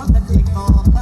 ว่าจะเด็กออกต